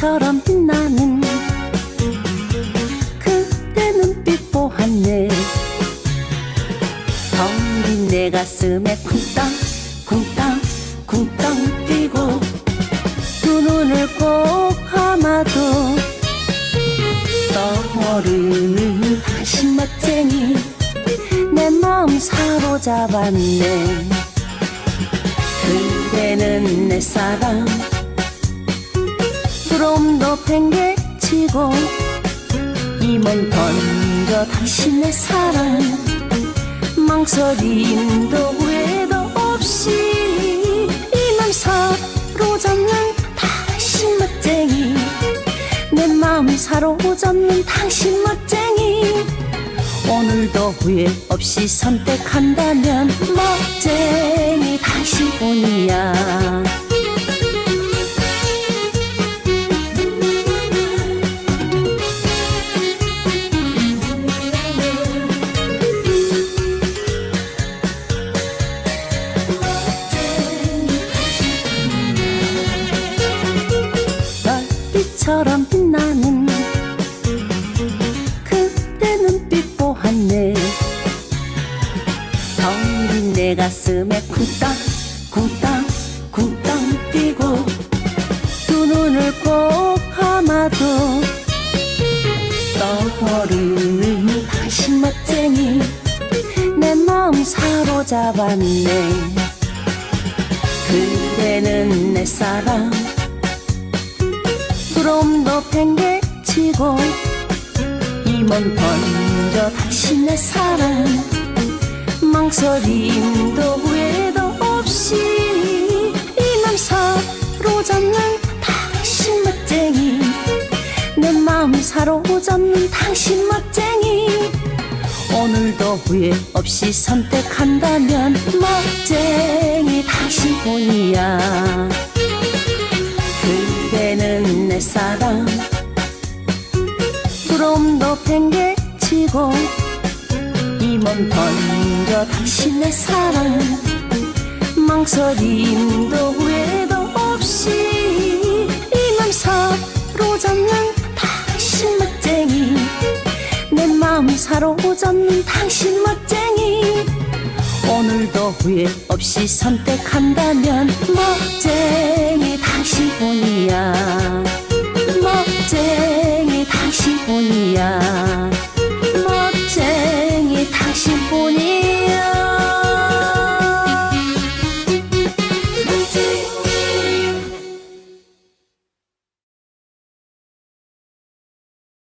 별처럼 빛나는 그대 눈빛 보았네. 텅빈 내 가슴에 쿵땅 쿵땅 쿵땅 뛰고 두 눈을 꼭 감아도 떠오르는 당신 멋쟁이 내 마음 사로잡았네. 그대는 내 사랑 팽개치고 힘을 던져 당신의 사랑. 망설임도 후회도 없이 이맘 사로잡는 당신 멋쟁이. 내 마음 사로잡는 당신 멋쟁이. 오늘도 후회 없이 선택한다면 멋쟁이 당신뿐이야 별빛처럼 빛나는 그대 눈빛 보았네. 텅빈 내 가슴에 쿵땅 쿵땅 쿵땅 뛰고 두 눈을 꼭 감아도 떠오르는 당신 멋쟁이 내 마음 사로잡았네. 그대는 내 사랑 부러움도 팽개치고 힘은 던져 당신의 사랑. 망설임도 후회도 없이 이맘 사로잡는 당신 멋쟁이. 내 마음 사로잡는 당신 멋쟁이. 오늘도 후회 없이 선택한다면 멋쟁이 당신뿐이야 팽개치고 힘은 던져 당신의 사랑. 망설임도 후회도 없이 이 맘 사로잡는 당신 멋쟁이. 내 마음 사로잡는 당신 멋쟁이. 오늘도 후회 없이 선택한다면 멋쟁이 당신뿐이야